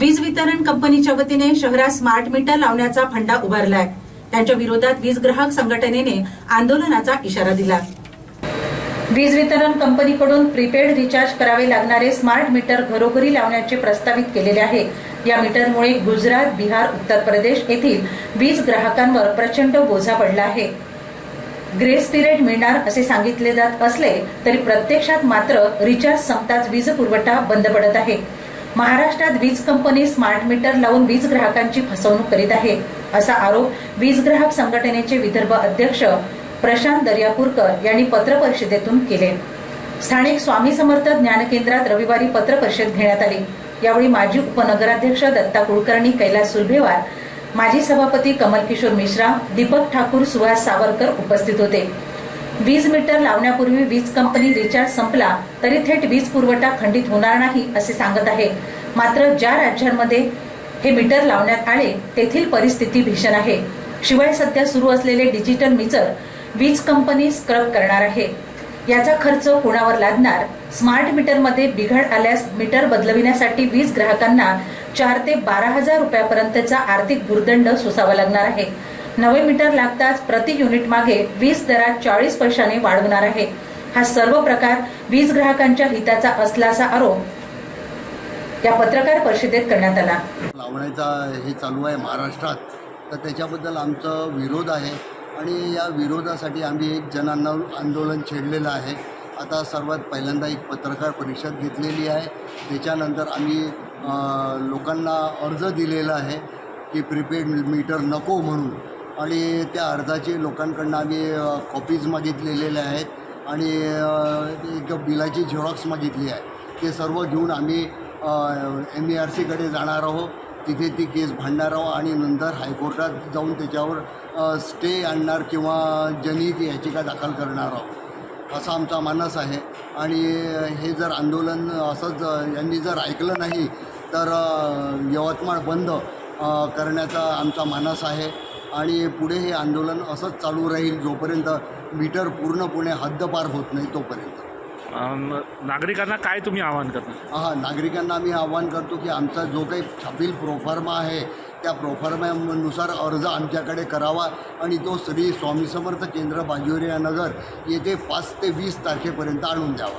वीज वितरण कंपनीच्या वतीने शहरात स्मार्ट मीटर लावण्याचा फंडा उभारलाय. त्यांच्या विरोधात वीज ग्राहक संघटनेने आंदोलनाचा इशारा दिला. वीज वितरण कंपनीकडून प्रीपेड रिचार्ज करावे लागणारे स्मार्ट मीटर घरोघरी लावण्याचे प्रस्तावित केलेले आहे. या मीटरमुळे गुजरात बिहार उत्तर प्रदेश येथील वीज ग्राहकांवर प्रचंड बोजा पडला आहे. ग्रेस पिरियड मिळणार असे सांगितले जात असले तरी प्रत्यक्षात मात्र रिचार्ज संपताच वीज पुरवठा बंद पडत आहे. महाराष्ट्रात वीज कंपनी स्मार्ट मीटर लावून वीज ग्राहकांची फसवणूक करीत आहे असा आरोप वीज ग्राहक संघटनेचे विदर्भ अध्यक्ष प्रशांत दर्यापूरकर यांनी पत्रपरिषदेतून केले. स्थानिक स्वामी समर्थ ज्ञान केंद्रात रविवारी पत्रपरिषद घेण्यात आली. यावेळी माजी उपनगराध्यक्ष दत्ता कुलकर्णी कैलास सुलभेवार माजी सभापती कमल किशोर मिश्रा दीपक ठाकूर सुहास सावरकर उपस्थित होते. वीज मीटर लावण्यापूर्वी वीज कंपनी रिचार्ज संपला तरी थेट वीज पुरवठा खंडित होणार नाही असे सांगत आहे. मात्र ज्या राज्यांमध्ये हे मीटर लावण्यात आले तेथील परिस्थिती भीषण आहे. शिवाय सध्या सुरू असलेले डिजिटल मीटर वीज कंपनी स्क्रब करणार आहे. याचा खर्च कोणावर लादणार? स्मार्ट मीटरमध्ये बिघड आल्यास मीटर बदलविण्यासाठी वीज ग्राहकांना चार ते बारा हजार रुपयापर्यंतचा आर्थिक भुर्दंड सोसावा लागणार आहे. नवे मीटर लागताच प्रति युनिट मागे वीज दरात चाळीस पैशाने वाढवणार आहे. हा सर्व प्रकार वीज ग्राहकांच्या हिताचा असल्याचा आरोप या पत्रकार परिषदेत करण्यात आला. लावण्याचा हे चालू आहे महाराष्ट्रात. तर त्याच्याबद्दल आमचा विरोध आहे आणि या विरोधासाठी आम्ही एक जणांना आंदोलन छेडलेलं आहे. आता सर्वात पहिल्यांदा एक पत्रकार परिषद घेतलेली आहे. त्याच्यानंतर आम्ही लोकांना अर्ज दिलेला आहे की प्रीपेड मीटर नको म्हणून. आणि त्या अर्जाचे लोकांकडनं आम्ही कॉपीज मागितलेल्या आहेत आणि एक बिलाची झेरॉक्स मागितली आहे. ते सर्व घेऊन आम्ही एम ई आर सीकडे जाणार आहोत. तिथे ती केस भांडणार आहोत आणि नंतर हायकोर्टात जाऊन त्याच्यावर स्टे आणणार किंवा जनहित याचिका दाखल करणार आहोत. असा आमचा मानस आहे. आणि हे जर आंदोलन असंच यांनी जर ऐकलं नाही तर यवतमाळ बंद करण्याचा आमचा मानस आहे. आणि पुढे हे आंदोलन असंच चालू राहील जोपर्यंत मीटर पूर्णपणे हद्दपार होत नाही तोपर्यंत. नागरिकांना काय तुम्ही आवाहन करता? हा नागरिकांना आम्ही आवाहन करतो की आमचा जो काही छापील प्रोफार्मा आहे त्या प्रोफार्मानुसार अर्ज आमच्याकडे करावा आणि तो श्री स्वामी समर्थ केंद्र बाजुरिया नगर येथे पाच ते वीस तारखेपर्यंत आणून द्यावा.